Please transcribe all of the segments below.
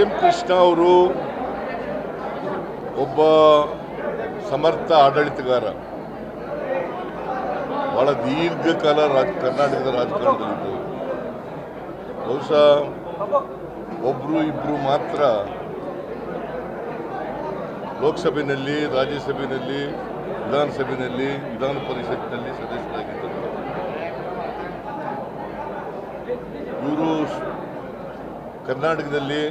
M Krishna ಅವರು ಒಬ್ಬ ಸಮರ್ಥ ಆಡಳಿತಗಾರ. ಬಹಳ ದೀರ್ಘಕಾಲ ರಾಜ, ಕರ್ನಾಟಕದ ರಾಜಕಾರಣದಲ್ಲಿದ್ದರು ಬಹುಶಃ ಒಬ್ಬರು ಇಬ್ಬರು ಮಾತ್ರ ಲೋಕಸಭೆಯಲ್ಲಿ ರಾಜ್ಯಸಭೆಯಲ್ಲಿ ವಿಧಾನಸಭೆಯಲ್ಲಿ ವಿಧಾನ ಪರಿಷತ್ನಲ್ಲಿ ಸದಸ್ಯರಾಗಿದ್ದರು. ಇವರು ಕರ್ನಾಟಕದಲ್ಲಿ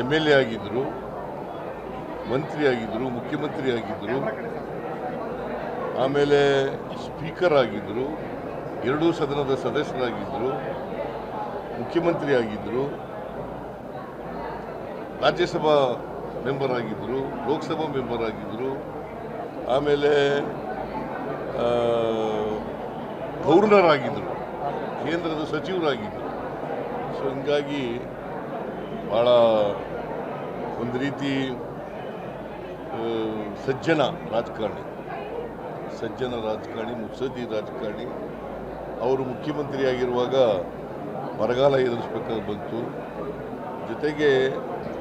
ಎಂ ಎಲ್ ಎ ಆಗಿದ್ದರು ಮಂತ್ರಿ ಆಗಿದ್ದರು ಮುಖ್ಯಮಂತ್ರಿ ಆಗಿದ್ದರು ಆಮೇಲೆ ಸ್ಪೀಕರ್ ಆಗಿದ್ದರು ಎರಡೂ ಸದನದ ಸದಸ್ಯರಾಗಿದ್ದರು ಮುಖ್ಯಮಂತ್ರಿ ಆಗಿದ್ದರು ರಾಜ್ಯಸಭಾ ಮೆಂಬರ್ ಆಗಿದ್ದರು ಲೋಕಸಭಾ ಮೆಂಬರ್ ಆಗಿದ್ದರು ಆಮೇಲೆ ಗೌರ್ನರ್ ಆಗಿದ್ದರು ಕೇಂದ್ರದ ಸಚಿವರಾಗಿದ್ದರು ಸೊ ಹಿಂಗಾಗಿ ಭಾಳ ಒಂದು ರೀತಿ ಸಜ್ಜನ ರಾಜಕಾರಣಿ. ಸಜ್ಜನ ರಾಜಕಾರಣಿ, ಮುತ್ಸದ್ದಿ ರಾಜಕಾರಣಿ. ಅವರು ಮುಖ್ಯಮಂತ್ರಿಯಾಗಿರುವಾಗ ಬರಗಾಲ ಎದುರಿಸ್ಬೇಕಾಗಿ ಬಂತು. ಜೊತೆಗೆ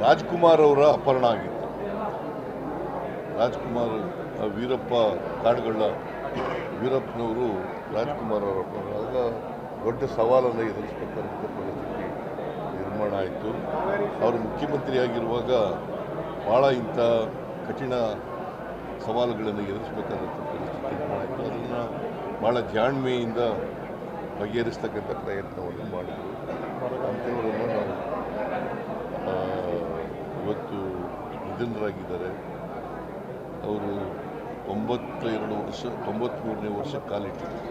ರಾಜ್ಕುಮಾರ್ ಅವರ ಅಪಹರಣ ಆಗಿತ್ತು. ರಾಜ್ಕುಮಾರ್ ವೀರಪ್ಪ ಕಾಡುಗಳ ವೀರಪ್ಪನವರು ರಾಜ್ಕುಮಾರ್ ಅವರ ಅಪಹರಣ. ಆಗ ದೊಡ್ಡ ಸವಾಲನ್ನು ಎದುರಿಸ್ಬೇಕಾದಂಥ ಪರಿಸ್ಥಿತಿ. ಅವರು ಮುಖ್ಯಮಂತ್ರಿಯಾಗಿರುವಾಗ ಭಾಳ ಇಂಥ ಕಠಿಣ ಸವಾಲುಗಳನ್ನು ಎದುರಿಸಬೇಕಾದಂಥ ಪರಿಸ್ಥಿತಿ ಮಾಡಿದ್ದು ಅದನ್ನು ಭಾಳ ಜಾಣ್ಮೆಯಿಂದ ಬಗೆಹರಿಸ್ತಕ್ಕಂಥ ಪ್ರಯತ್ನವನ್ನು ಮಾಡಿದರು. ಅಂಥವರನ್ನು ನಾವು ಇವತ್ತು ನಿಧನರಾಗಿದ್ದಾರೆ. ಅವರು ಒಂಬತ್ತೆರಡು ವರ್ಷ ತೊಂಬತ್ತ್ಮೂರನೇ ವರ್ಷ ಕಾಲಿಟ್ಟಿದ್ದರು.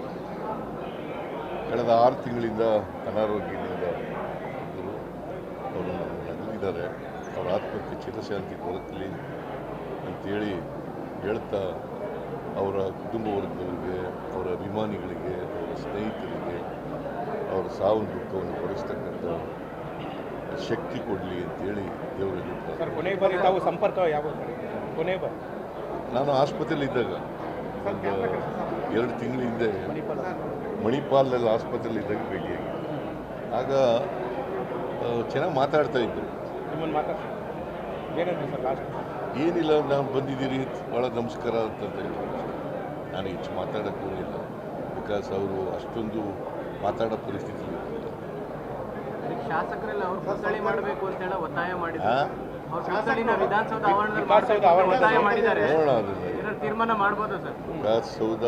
ಕಳೆದ ಆರು ತಿಂಗಳಿಂದ ಅನಾರೋಗ್ಯದಿಂದ ಅವರು ನಗಲಿದ್ದಾರೆ ಅವರ ಆತ್ಮಕ್ಕೆ ಚಿರಶಾಂತಿ ದೊರಕಲಿ ಅಂತೇಳಿ ಹೇಳ್ತಾ ಅವರ ಕುಟುಂಬ ವರ್ಗಗಳಿಗೆ ಅವರ ಅಭಿಮಾನಿಗಳಿಗೆ ಅವರ ಸ್ನೇಹಿತರಿಗೆ ಅವರ ಸಾವು ದುಃಖವನ್ನು ಕೊಡಿಸ್ತಕ್ಕಂಥ ಶಕ್ತಿ ಕೊಡಲಿ ಅಂತೇಳಿ ಪ್ರಾರ್ಥನೆ. ಕೊನೆ ಬಾರಿ ತಾವು ಸಂಪರ್ಕ ಯಾವಾಗ ಮಾಡಿದ್ರಿ? ಕೊನೆ ಬಾರಿ. ನಾನು ಆಸ್ಪತ್ರೆಯಲ್ಲಿ ಇದ್ದಾಗ ಒಂದು ಎರಡು ತಿಂಗಳ ಹಿಂದೆ ಮಣಿಪಾಲ ಮಣಿಪಾಲ್ನಲ್ಲಿ ಆಸ್ಪತ್ರೆಯಲ್ಲಿ ಇದ್ದಾಗ ಭೇಟಿಯಾಗಿ ಆಗ ಚೆನ್ನಾಗಿ ಮಾತಾಡ್ತಾ ಇದ್ದರು ನಿಮ್ಮನ್ನು ಮಾತಾಡ್ತೀನಿ. ಏನಂದ್ರಿ ಸರ್ ಲಾಸ್ಟ್ ಏನಿಲ್ಲ ನಾವು ಬಂದಿದ್ದೀರಿ ಭಾಳ ನಮಸ್ಕಾರ ಅಂತ ಹೇಳಿದ್ರು ನಾನು ಹೆಚ್ಚು ಮಾತಾಡೋಕ್ಕೆ ಹೋಗಿಲ್ಲ. ಬಿಕಾಸ್ ಅವರು ಅಷ್ಟೊಂದು ಮಾತಾಡೋ ಪರಿಸ್ಥಿತಿ ಇರಲಿಲ್ಲ ಶಾಸಕರೆಲ್ಲ ಅವರು ಮಾಡಬೇಕು ಅಂತ ಹೇಳಿ ಒತ್ತಾಯ ಮಾಡಿದ್ರು. ಆ? ಅವ್ರ ವಿಧಾನಸೌಧ ಆವರಣದಲ್ಲಿ ವಿಧಾನಸೌಧ ಮಾಡ್ಬೇಕು ಒತ್ತಾಯ ಮಾಡಿದ್ದಾರೆ. ನೋಡೋಣ ಅದನ್ನು ಏನಾದ್ರು ತೀರ್ಮಾನ ಮಾಡ್ಬೋದಾ ಸರ್? ವಿಧಾನಸೌಧ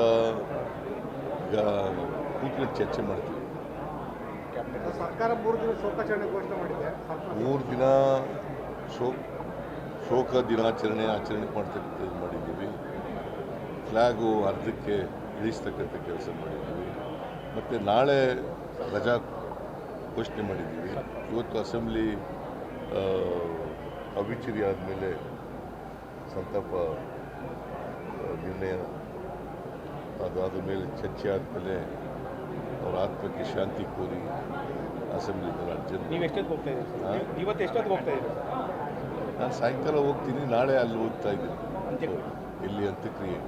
ಈಗ ಕೂತ್ಕೊಂಡು ಚರ್ಚೆ ಮಾಡ್ತೀವಿ. ಸರ್ಕಾರ ಮೂರು ದಿನ ಶೋಕಾಚರಣೆ ಘೋಷಣೆ ಮಾಡಿದೆ. ಮೂರು ದಿನ ಶೋಕ ಶೋಕ ದಿನಾಚರಣೆ ಆಚರಣೆ ಮಾಡ್ತಕ್ಕಂಥದ್ದು ಮಾಡಿದ್ದೀವಿ. ಫ್ಲ್ಯಾಗು ಅರ್ಧಕ್ಕೆ ಇಳಿಸ್ತಕ್ಕಂಥ ಕೆಲಸ ಮಾಡಿದ್ದೀವಿ. ಮತ್ತು ನಾಳೆ ರಜಾ ಘೋಷಣೆ ಮಾಡಿದ್ದೀವಿ. ಇವತ್ತು ಅಸೆಂಬ್ಲಿ ಆ, ಆದಮೇಲೆ ಸಂತಾಪ ನಿರ್ಣಯ ಅದಾದ ಮೇಲೆ ಚರ್ಚೆ ಆದಮೇಲೆ ಅವ್ರಾತ್ಮ ಶಾಂತಿ ಕೋರಿ ಅಸೆಂಬ್ಲಿ ಅರ್ಜೆಂಟ್. ನೀವು ಎಷ್ಟೊತ್ತು ಹೋಗ್ತಾ ಇದ್ದೀರಿ? ಇವತ್ತು ಎಷ್ಟೊತ್ತು ಹೋಗ್ತಾ ಇದ್ದೀರಿ? ನಾನು ಸಾಯಂಕಾಲ ಹೋಗ್ತೀನಿ ನಾಳೆ ಅಲ್ಲಿ ಓದ್ತಾ ಇದ್ದೀನಿ. ಇಲ್ಲಿ ಅಂತ್ಯಕ್ರಿಯೆ?